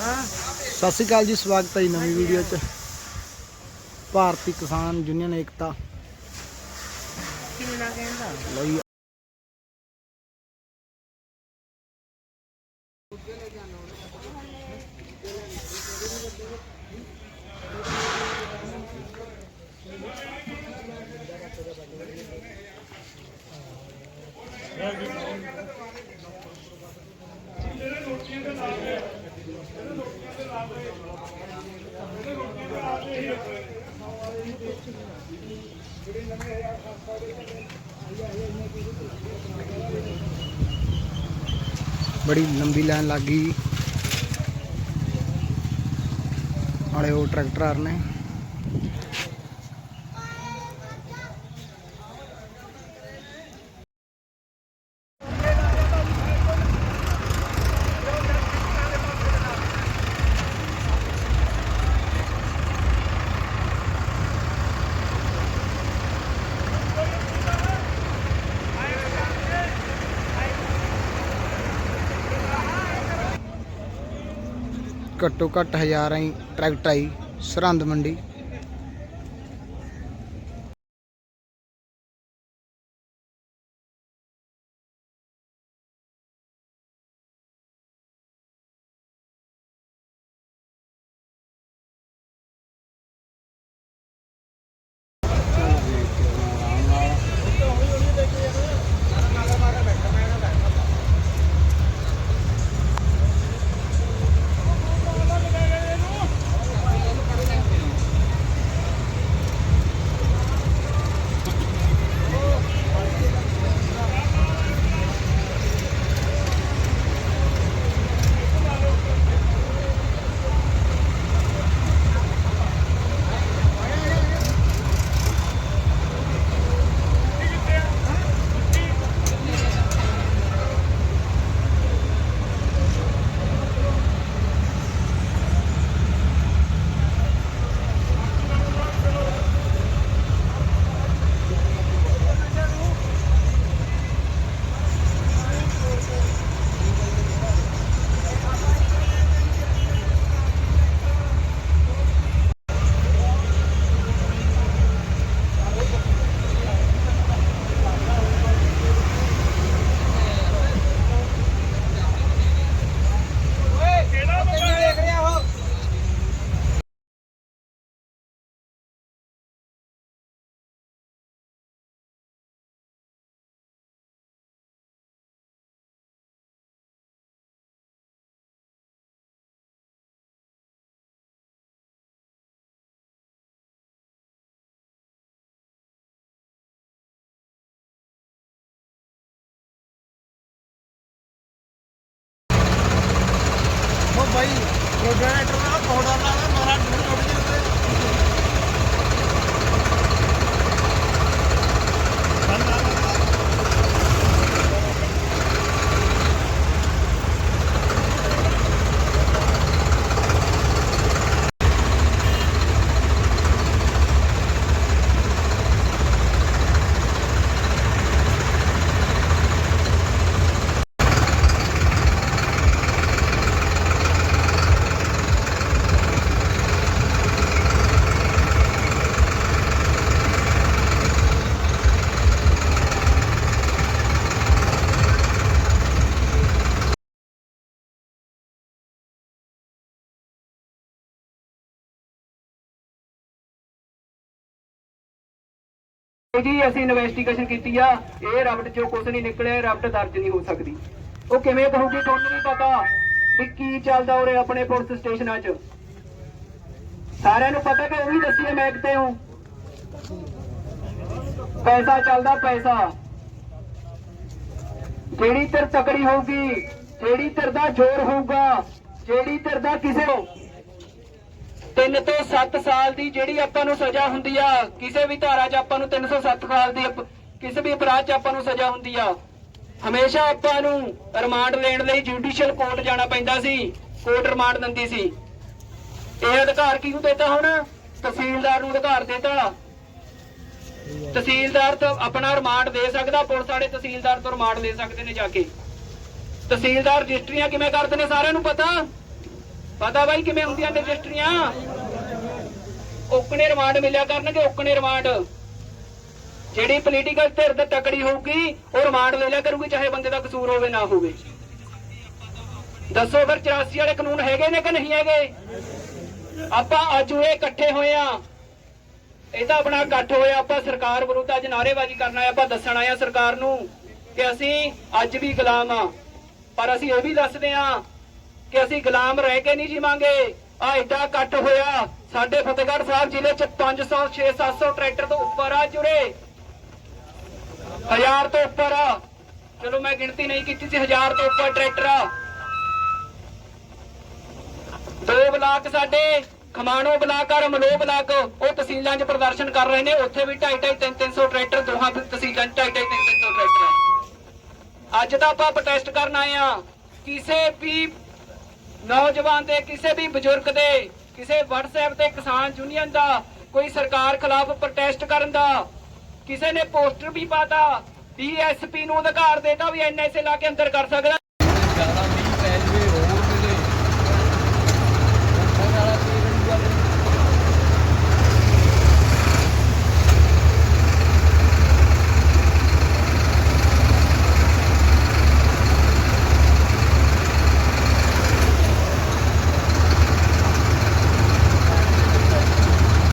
ਸਤਿ ਸ਼੍ਰੀ ਅਕਾਲ ਜੀ ਸਵਾਗਤ ਹੈ ਨਵੀਂ ਵੀਡੀਓ 'ਚ। ਭਾਰਤੀ ਕਿਸਾਨ ਯੂਨੀਅਨ ਏਕਤਾ। ਕਿੰਨਾ ਕਹਿੰਦਾ ਲਈ ਬੜੀ ਲੰਬੀ ਲਾਈਨ ਲੱਗ ਗਈ। ਆਲੇ ਉਹ ਟਰੈਕਟਰ ਆ ਨੇ। ਘੱਟੋ ਘੱਟ ਹਜ਼ਾਰਾਂ ਹੀ ਟਰੈਕਟਰ ਆਈ ਸਰਹੰਦ ਮੰਡੀ। ਜੀ ਅਸੀਂ ਇਨਵੈਸਟੀਗੇਸ਼ਨ ਕੀਤੀ ਆ, ਇਹ ਰਬਟ ਚੋਂ ਕੁਝ ਨਹੀਂ ਨਿਕਲਿਆ ਰਬਟ ਦਰਜ ਨਹੀਂ ਹੋ ਸਕਦੀ। ਉਹ ਕਿਵੇਂ ਕਹੂਗੀ, ਤੁਹਾਨੂੰ ਨਹੀਂ ਪਤਾ ਵੀ ਕੀ ਚੱਲਦਾ ਉਰੇ ਆਪਣੇ ਪੁਲਿਸ ਸਟੇਸ਼ਨਾਂ 'ਚ। ਸਾਰਿਆਂ ਨੂੰ ਪਤਾ ਕਿ ਉਹੀ ਦੱਸੀਏ ਮੈਂ ਕਿਤੇ ਹੂੰ। ਪੈਸਾ ਚੱਲਦਾ ਪੈਸਾ। ਜਿਹੜੀ ਧਿਰ ਤਕੜੀ ਹੋਊਗੀ, ਜਿਹੜੀ ਧਿਰ ਦਾ ਜ਼ੋਰ ਹੋਊਗਾ, ਜਿਹੜੀ ਧਿਰ ਦਾ ਕਿਸੇ ਨੂੰ ਤਿੰਨ ਤੋਂ 7 ਸਾਲ ਦੀ ਜਿਹੜੀ ਆਪਾਂ ਨੂੰ ਸਜ਼ਾ ਹੁੰਦੀ ਆ, ਕਿਸੇ ਵੀ ਧਾਰਾ 'ਚ ਆਪਾਂ ਨੂੰ 307 ਸਾਲ ਦੀ ਕਿਸੇ ਵੀ ਅਪਰਾਧ 'ਚ ਆਪਾਂ ਨੂੰ ਸਜ਼ਾ ਹੁੰਦੀ ਆ। ਹਮੇਸ਼ਾ ਆਪਾਂ ਨੂੰ ਰਿਮਾਂਡ ਲੈਣ ਲਈ ਜੁਡੀਸ਼ੀਅਲ ਕੋਰਟ ਜਾਣਾ ਪੈਂਦਾ ਸੀ, ਕੋਰਟ ਰਿਮਾਂਡ ਦਿੰਦੀ ਸੀ। ਇਹ ਅਧਿਕਾਰ ਕਿਹਨੂੰ ਦਿੱਤਾ ਹੁਣ? ਤਹਿਸੀਲਦਾਰ ਨੂੰ ਅਧਿਕਾਰ ਦਿੱਤਾ। ਤਹਿਸੀਲਦਾਰ ਤੋਂ ਆਪਣਾ ਰਿਮਾਂਡ ਦੇ ਸਕਦਾ, ਪੁਲਿਸ ਵਾਲੇ ਤਹਿਸੀਲਦਾਰ ਤੋਂ ਰਿਮਾਂਡ ਲੈ ਸਕਦੇ ਨੇ ਜਾ ਕੇ। ਤਹਿਸੀਲਦਾਰ ਰਜਿਸਟਰੀਆਂ ਕਿਵੇਂ ਕਰਦੇ ਨੇ ਸਾਰਿਆਂ ਨੂੰ ਪਤਾ? ਪਤਾ ਬਾਈ ਕਿਵੇਂ ਹੁੰਦੀਆਂ ਨੇ ਰਜਿਸਟਰੀਆਂ ਓਕਣੇ ਰਿਮਾਂਡ ਮਿਲਿਆ ਕਰਨਗੇ, ਓਕਣੇ ਰਿਮਾਂਡ। ਜਿਹੜੀ ਪੋਲੀਟੀਕਲ ਧਿਰ ਤੇ ਤਕੜੀ ਹੋਊਗੀ, ਉਹ ਰਿਮਾਂਡ ਲੈ ਲਿਆ ਕਰੂਗੀ, ਚਾਹੇ ਬੰਦੇ ਦਾ ਕਸੂਰ ਹੋਵੇ, ਨਾ ਹੋਵੇ। ਦੱਸੋ ਫਿਰ 84 ਵਾਲੇ ਕਾਨੂੰਨ ਹੈਗੇ ਨੇ ਕਿ ਨਹੀਂ ਹੈਗੇ? ਆਪਾਂ ਅੱਜ ਉਹ ਇਕੱਠੇ ਹੋਏ ਆ। ਇਹਦਾ ਆਪਣਾ ਇਕੱਠ ਹੋਇਆ, ਆਪਾਂ ਸਰਕਾਰ ਵਿਰੁੱਧ ਅੱਜ ਨਾਅਰੇਬਾਜ਼ੀ ਕਰਨ ਆਏ ਆਪਾਂ ਦੱਸਣ ਆਏ ਆ ਸਰਕਾਰ ਨੂੰ ਕਿ ਅਸੀਂ ਅੱਜ ਵੀ ਗੁਲਾਮ ਆ। ਪਰ ਅਸੀਂ ਇਹ ਵੀ ਦੱਸਦੇ ਆ ਕਿ ਅਸੀਂ ਗੁਲਾਮ ਰਹਿ ਕੇ ਨਹੀਂ ਜੀਵਾਂਗੇ। ਆ ਏਡਾ ਇਕੱਠ ਹੋਇਆ। ਸਾਡੇ ਫਤਿਹਗੜ੍ਹ ਸਾਹਿਬ ਜ਼ਿਲ੍ਹੇ ਚ 500 6 700 ਟਰੈਕਟਰ ਤੋਂ ਉੱਪਰ ਆ ਜੁੜੇ ਹਜ਼ਾਰ ਤੋਂ ਉੱਪਰ ਆ। ਚਲੋ ਮੈਂ ਗਿਣਤੀ ਨਹੀਂ ਕੀਤੀ ਸੀ, ਹਜ਼ਾਰ ਤੋਂ ਉੱਪਰ ਟਰੈਕਟਰ ਆ। ਦੋ ਬਲਾਕ ਸਾਡੇ, ਖਮਾਣੋ ਬਲਾਕ ਔਰ ਮਲੋ ਬਲਾਕ। ਉਹ ਤਹਿਸੀਲਾਂ 'ਚ ਪ੍ਰਦਰਸ਼ਨ ਕਰ ਰਹੇ ਨੇ। ਉੱਥੇ ਵੀ 2.5 3 300 ਟਰੈਕਟਰ, ਦੋਹਾਂ ਤਹਿਸੀਲਾਂ 'ਚ 2.5 3 300 ਟਰੈਕਟਰ ਅੱਜ ਤਾਂ ਆਪਾਂ ਪ੍ਰੋਟੈਸਟ ਕਰਨ ਆਏ ਆ। ਕਿਸੇ ਵੀ ਨੌਜਵਾਨ ਦੇ, ਕਿਸੇ ਵੀ ਬਜ਼ੁਰਗ ਦੇ, ਕਿਸੇ WhatsApp ਤੇ ਕਿਸਾਨ ਯੂਨੀਅਨ ਦਾ, ਕੋਈ ਸਰਕਾਰ ਖਿਲਾਫ ਪ੍ਰੋਟੈਸਟ ਕਰਨ ਦਾ, ਕਿਸੇ ਨੇ ਪੋਸਟਰ ਵੀ ਪਾਤਾ ਡੀਐਸਪੀ ਨੂੰ ਅਧਿਕਾਰ ਦੇਤਾ ਵੀ ਐਨਐਸਏ ਲਾ ਕੇ ਅੰਦਰ ਕਰ ਸਕਦਾ।